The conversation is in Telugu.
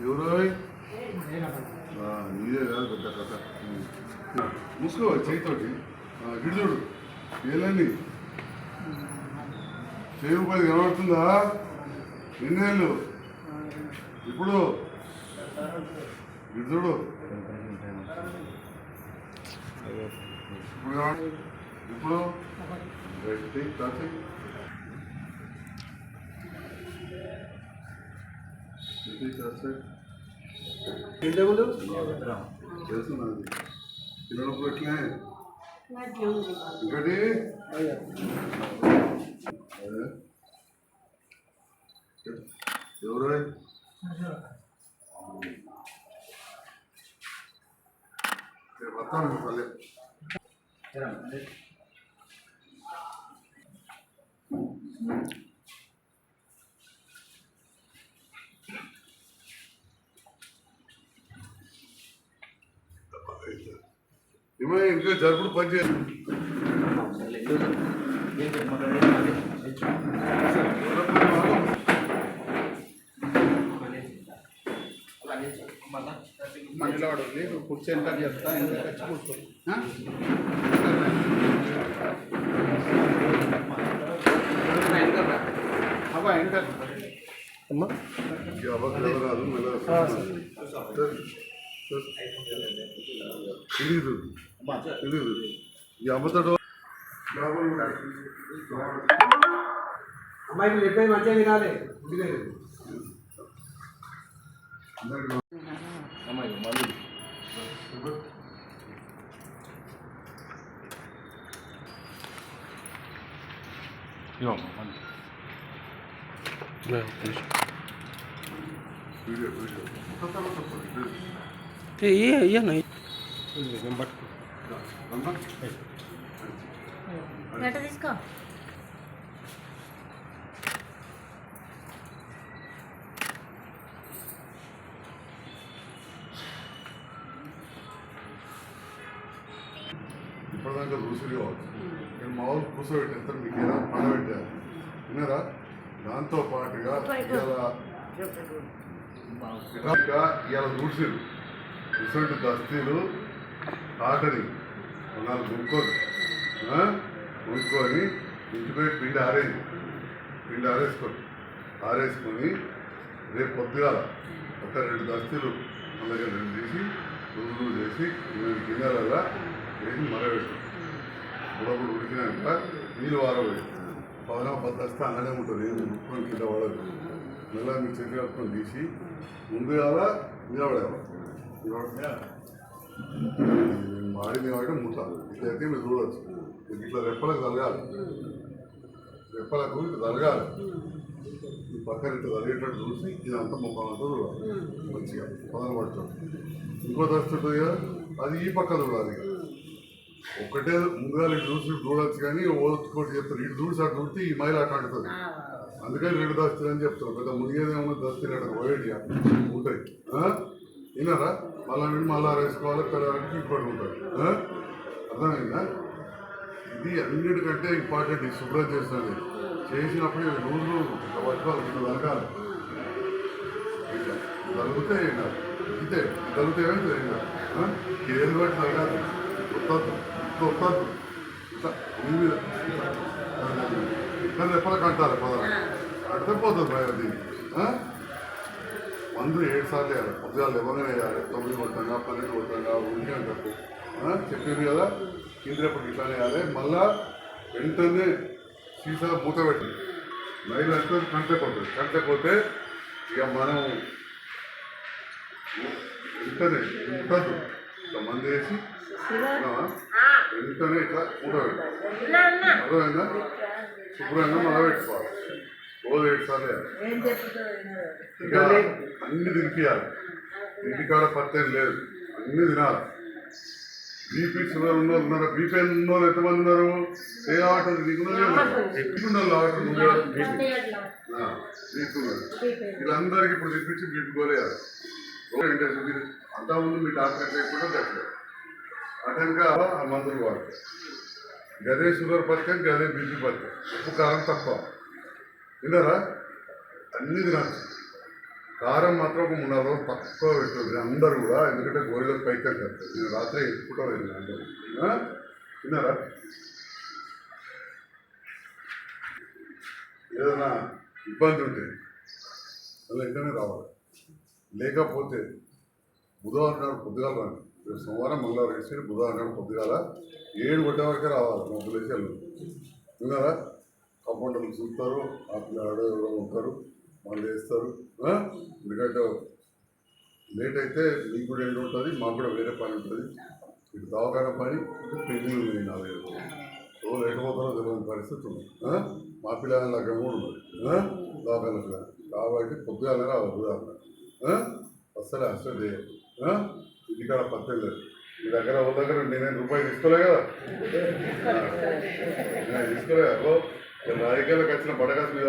ఎవరు? నీదే కాదు పెద్ద కథ. ఉమ్. మూసుకో చేయితోటి. ఆ, ఇటు చేయి పది కనబడుతుందా? ఎన్నేళ్ళు ఇప్పుడు? ఇటు ఇప్పుడు కనబడు- ఇప్పుడు? Right take touch it. Take touch it. తెలుసు నాది చిన్నప్పుడు ఎట్లే ఇంకటి అదే. ఎవరు రేపు వస్తాను పల్లె ఏమో ఇంకా జరుపుడు పని చేయాలి. మధ్యలో వాడు ఉంది నువ్వు కుర్చీ ఎంత చేస్తా ఎంత తెచ్చి కూర్చో ఆ? అబ్బా ఎంత అమ్మా ఈ అబద్ధాలు రాదు మెల్లగా తెలీదు తెలీదు ఈ అబద్ధాలు అమ్మాయి నువ్వు చెప్పేది మంచిగా వినాలి ఇంటికి వీడియో వీడియో ఒక తర్వాత గట్ట తీసుకో. ఇప్పటిదాకా రుసులు కావచ్చు. నేను మామూలు కూర్చోబెట్టేస్తాను మీకు ఏదో పండబెట్టాను విన్నారా? దాంతో పాటుగా ఇలా ఇవాళ రుసులు రుసులు దస్తీలు ఆకలి నాలుగు కొనుక్కొని కొనుక్కొని ఇంటిపోయి పిండి ఆరేది పిండి ఆరేసుకొని ఆరేసుకొని రేపు పొద్దుగాల ఒక రెండు దస్తులు అలాగే రెండు తీసి రుజువు చేసి రెండు గిన్నెలలా వేసి మరబెట్టు బుడబుడు ఉడికినాక నీళ్ళు వారబోయి పదన పద్దస్తే అన్ననే ఉంటుంది. ఏం ముక్కుని కింద వాడదు. మళ్ళీ మీ చెట్టు కట్టుకొని తీసి ముందుగాల నిలబడేవా మాడిన కాబట్టి మూత ఇట్లయితే మీరు చూడవచ్చు ఇట్లా రెప్పలకు తలగాలి. రెప్పలకు ఇట్లా తలగాలి. ఈ పక్కన ఇట్లా తలిగేటట్టు చూసి ఇదంతా ముఖాలంతా చూడాలి. మంచిగా పదన పడుతుంది ఇంకో దస్తుంటుంది కదా అది ఈ పక్క చూడాలి ఒకటే ముందుగా ఇటు చూసి చూడొచ్చు కానీ ఓదుకోటి చెప్తారు. ఇటు చూసి అటు చూస్తే ఈ మైలు అటు అంటుతుంది. అందుకని రెండు దస్తులు అని చెప్తారు పెద్ద మునిగేదేమో దస్తులు అక్కడ పోయేటి ఉంటాయి విన్నారా? మళ్ళా నుండి మళ్ళా వేసుకోవాలి పెరగడానికి ఇంకోటి ఉంటుంది? అర్థమైందా? ఇది అన్నిటికంటే ఇంపార్టెంట్ ఈ శుభ్రం చేస్తుంది. చేసినప్పుడు రోజులు పట్టుకోవాలి ఇట్లా ఏం కాదు ఇదే ఏమైంది ఏం బట్టి కొత్తద్దు కొత్తద్దు ఇట్లా భూమి మీద. కానీ ఎప్పటికి అంటారు పదం అడితే పోతుంది భయ దీన్ని ఆ? మందు ఏడు సార్లు వేయాలి పొద్దుగాలు ఎవరైనా వేయాలి తొమ్మిది కొట్టంగా పన్నెండు కొట్టంగా ఉంది అంటారు చెప్పింది కదా ఇంద్రప్పటికి ఇట్లానే వేయాలి మళ్ళా వెంటనే సీసా మూత పెట్టి నైలు అంటే కంటే పోతుంది కంటే పోతే ఇక మనం వెంటనే ఉంటుంది ఇట్లా మంది వేసి ఉన్నావా? వెంటనే ఇట్లా మూత పెట్టి అర్థమైందా శుభ్రంగా మళ్ళా పెట్టుకోవాలి రోజు ఏడు సార్లు అన్ని తినిపించాలి ఇంటికాడ పత్తేం లేదు. అన్ని తినాలి. బీపీ షుగర్ ఉన్న ఉన్నారు. బీపీ ఉన్న వాళ్ళు ఎంతమంది ఉన్నారు? ఏ ఆట నీకు ఎక్కున్నారు ఆట. బీపీ. ఉన్నారు వీళ్ళందరికీ ఇప్పుడు తెప్పించి బీపీ గోలేయాలి మీరు అంతకుముందు మీ డాక్టర్ లేకుండా దగ్గర అటెండ్గా ఆ మందులు వాడతారు గదే షుగర్ పథకం గదే బీపీ పథకం ఉప్పు కారం తక్కువ. విన్నారా? అన్ని తినచ్చు కారం మాత్రం ఒక మూడు నాలుగు రోజులు తక్కువ పెట్టుకుంది అందరూ కూడా ఎందుకంటే గోరిలకు పైకి కడతారు నేను రాత్రి ఎక్కువ అందరూ. ఆ? విన్నారా ఏదైనా ఇబ్బంది ఉంటే అలా వెంటనే రావాలి. లేకపోతే బుధవారం నాడు పొద్దుగాల రాను. రేపు సోమవారం మంగళవారం వేసి బుధవారం నాడు పొద్దుగాల ఏడు గంటల వరకే రావాలి. మబ్బులు వేసి వెళ్ళారు విన్నారా కాంపౌండర్లు చూస్తారు ఆ పిల్లలు ఉంటారు. వాళ్ళు వేస్తారు ఎందుకంటే లేట్ అయితే మీకు కూడా ఎండు ఉంటుంది మాకు కూడా వేరే పని ఉంటుంది. ఇటు దవాఖాన పని ఇటు పెళ్ళి ఉంది నాలుగైదు సో లేకపోతారో తెలియని పరిస్థితి ఉంది. మా పిల్లల లగ్గం కూడా ఉంది దవాఖాన పిల్లలు. కాబట్టి పొద్దుగానే రావద్దు అసలు అస్సలు అస్సలు చేయాలి ఆ? ఇంటికాడ లేదు మీ దగ్గర ఒక దగ్గర నేను రూపాయలు తీసుకోలే కదా. నేను తీసుకోలే. ఓ రాజకీయాలకు వచ్చిన బడగా మీద